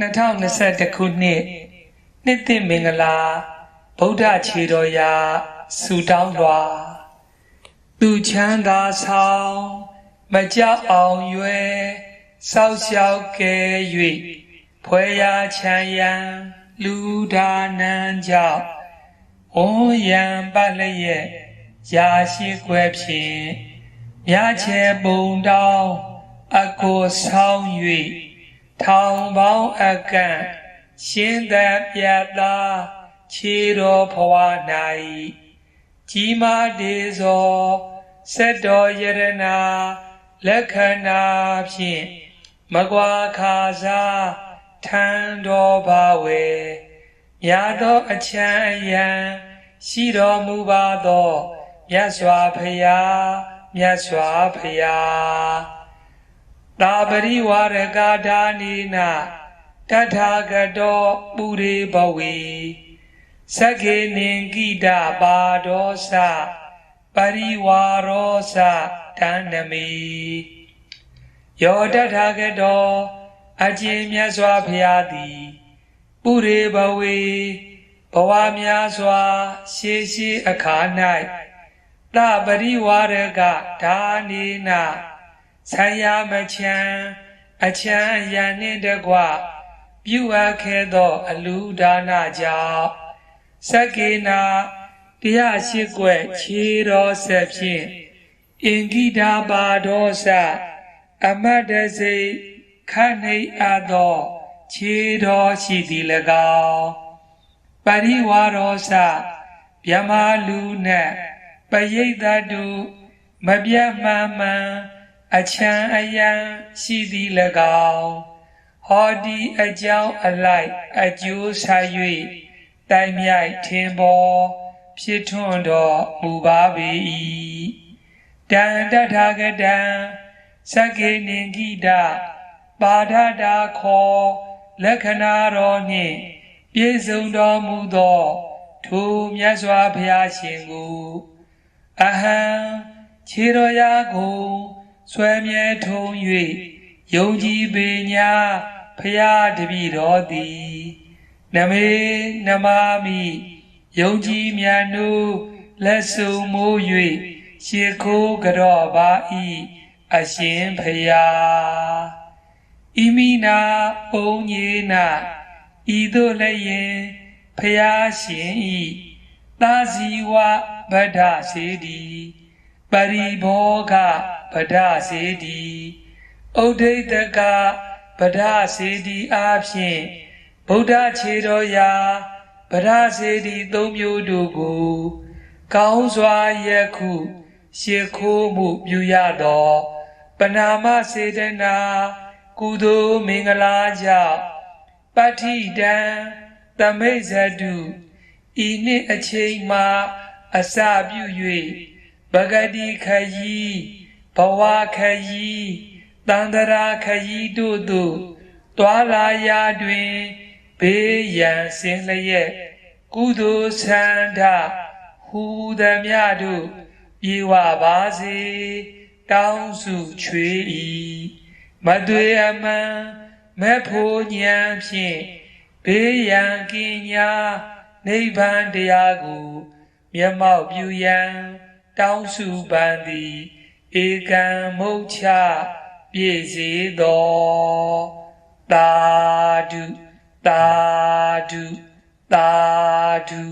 2021ခုနှစ်နှစ်သစ်မင်္ဂလာဗုဒ္ဓခြေတော်ရာဆုတောင်းတော်သူချမ်းသာဆောင်မကြောက်အောင်ရွယ်စောက်ရှောက်ကဲ၍ဖွယ်ရာချမ်းရန်လူဒါနံကြောင့်ဝွန်ရံပတ်လျက်ရာရှိခွဲဖြင့်မြချေပုံတောင်းအကိုဆောင်၍ ထောင်ပေါင်းအကန့်ရှင်းသက်ပြတ်သာခြေတော်ဘဝ၌ကြီးမားဒေဇောစက်တော်ယရနာလက္ခဏာဖြင့်မကွာခါစားထံတော်ပါဝေမြတ်သောအချမ်းအယံရှိတော်မူပါသောမြတ်စွာဘုရားမြတ်စွာဘုရား တာပရိဝရကဒါနိနာတထာဂတောပုရိဘဝေသက္ကေနင်ကိတပါဒောသပရိဝါရောသဒန္နမေယောတထာဂတောအကျဉ်မြတ်စွာဘုရားသည်ပုရိဘဝေဘဝများစွာ ရှေးရှေးအခါ၌တပရိဝါရကဒါနိနာ ဆံရမချမ်းအချမ်းရန်နှင့်တကွပြုအပ်ခဲ့သော အလူဒါနကြောင့်စက္ကေနာတရားရှိကွယ်ခြေတော်ဆက်ဖြင့်အင်ဂိတာပါဒောသအမတ်တစိခဏိအပ်သောခြေတော်ရှိသည်၎င်းပရိဝါရောသမြမလူနှင့်ပရိသတ်တုမပြတ်မှန်မှန် အချမ်းအယံရှိသည်၎င်းဟောဒီအကြောင်းအလိုက်အကျိုးဆိုင်၍တိုင်မြိုက်ထင်ပေါ်ဖြစ်ထွန်းတော်မူပါပေ၏တန်တထာဂတံသက္ကေနင်ဂိတပါဒတာခောလက္ခဏာတော်နှင့်ပြည့်စုံတော်မူသောထိုမြတ်စွာဘုရားရှင်ကိုအဟံခြေတော်ရာကို ဆွဲမြဲထုံ၍ယုံကြည်ပေညာဖရာတပည့်တော်သည်နမေနမာမိယုံကြည်မြတ်နုလက်ဆုံမိုး၍ရှ िख ိုးကြော့ပါ၏အရှင်ဖရာဣမိနာပုံညေနာဤသို့လည်းယင်ဖရာရှင်ဤသာဇီဝဗဒ္ဒစေတီပရိဘောဂ ဗဒ္ဒစေတီဥဒိတကဗဒ္ဒစေတီအားဖြင့်ဗုဒ္ဓခြေတော်ရာဗဒ္ဒစေတီသုံးမျိုးတို့ကို ကောင်းစွာယခုရှ िख ိုးမှုပြုရသောပနာမစေတနာကုသိုလ်မင်္ဂလာကြောင့်ပဋ္ဌိတံသမိတ်ဇတုဤနှစ်အချိန်မှာအစပြု၍ဗဂတိခยี ဘဝခยีတန္တရာခยีတို့သို့တွာလာရာတွင်ဘေးရန်စင်လျက်ကုသိုလ်ဆန္ဒဟူသည်မြတို့ပြေဝပါစေတောင်းစုချွေ၏မသွေအမှန်မဲ့ဖို့ဉာဏ်ဖြင့်ဘေးရန်ကင်းညာနိဗ္ဗာန်တရားကို မျက်မှောက်ပြုရန်တောင်းစုပန်သည် ဧကံမုတ်ချပြည့်စေသောတာဓုတာဓုတာဓု